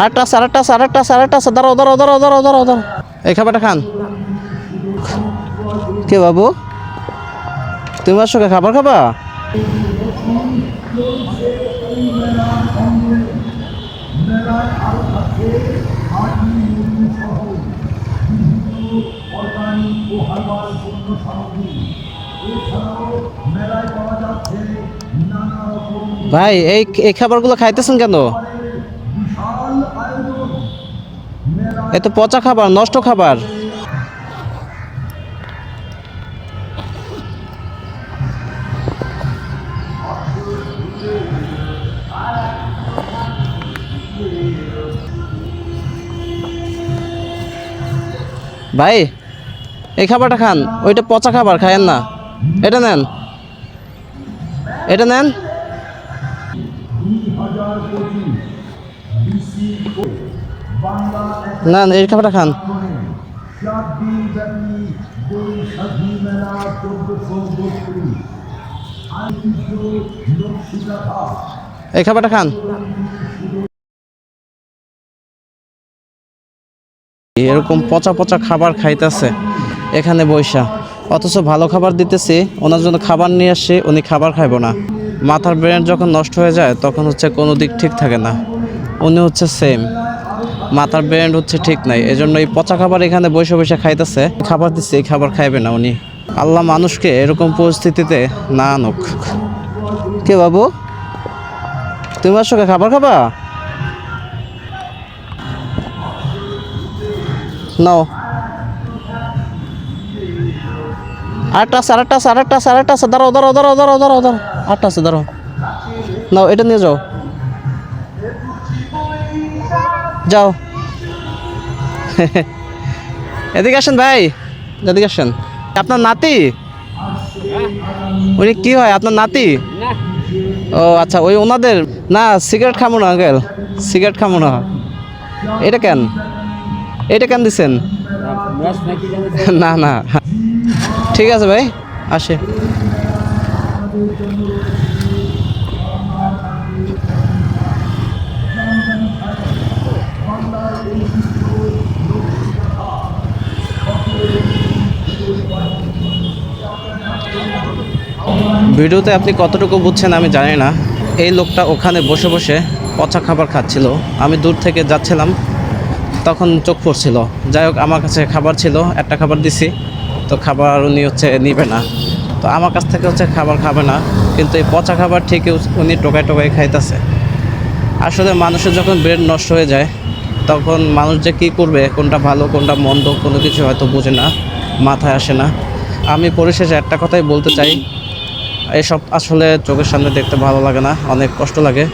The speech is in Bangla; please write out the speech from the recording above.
আরেকটা আছে আরেকটা আছে আরেকটা আছে আরেকটা আছে। দাঁড়াও দাঁড়াও দাঁড়াও দাঁড়াও দাঁড়াও এই খাবারটা খান। কে বাবু? তুমি আসছো কে, খাবার খাবা? ভাই, এই এই খাবারগুলো খাইতেছেন কেন? এ তো পচা খাবার, নষ্ট খাবার। ভাই, এই খাবারটা খান। ওইটা পচা খাবার, খায়েন না। এটা নেন। এটা নেন। না না, এই খাবারটা খান। এই খাবারটা খান। এরকম পচা পচা খাবার খাইতেছে এখানে বৈশা। অথচ ভালো খাবার দিতেছি ওনার জন্য খাবার নিয়ে আসে উনি খাবার খাইব না। মাথার ব্রেন যখন নষ্ট হয়ে যায় তখন হচ্ছে কোনো দিক ঠিক থাকে না। উনি হচ্ছে সেম মাথার ব্রেন হচ্ছে ঠিক নাই। এজন্য এই পচা খাবার এখানে বসে বসে খাইতেছে। খাবার দিচ্ছে, এই খাবার খাইবে না উনি। আল্লাহ মানুষকে এরকম পরিস্থিতিতে না আনুক। কে বাবু? তুমি আসছো কে খাবার খাবা? নাও। আরেকটা আছে আরেকটা আছে আরেকটা আছে আরেকটা আছে। দাঁড়াও দাঁড়াও দাঁড়াও দাঁড়াও দাঁড়াও দাঁড়াও আটটা আছে, দাঁড়াও। নাও, এটা নিয়ে যাও। যাও। এদিকে আসেন ভাই, এদিকে আসেন। আপনার নাতি? উনি কি হয়, আপনার নাতি? ও আচ্ছা ওই ওনাদের? না, সিগারেট খামো না, আঙ্কেল। সিগারেট খামো না। এটা কেন? এটা কেন দিছেন? না না। ঠিক আছে ভাই, আসে। ভিডিওতে আপনি কতটুকু বুঝছেন আমি জানি না। এই লোকটা ওখানে বসে বসে পচা খাবার খাচ্ছিল। আমি দূর থেকে যাচ্ছিলাম, তখন চোখ পড়ছিল। যাই হোক, আমার কাছে খাবার ছিল, একটা খাবার দিছি। তো খাবার উনি হচ্ছে নিবে না। তো আমার কাছ থেকে হচ্ছে খাবার খাবে না। কিন্তু এই পচা খাবার ঠিকই উনি টোকায় টোকায় খাইতেছে। আসলে মানুষের যখন ব্রেন নষ্ট হয়ে যায় তখন মানুষ যে কী করবে, কোনটা ভালো, কোনটা মন্দ, কোনো কিছু হয়তো বোঝে না, মাথায় আসে না। আমি পরিশেষে একটা কথাই বলতে চাই, এসব আসলে চোখের সামনে দেখতে ভালো লাগে না, অনেক কষ্ট লাগে।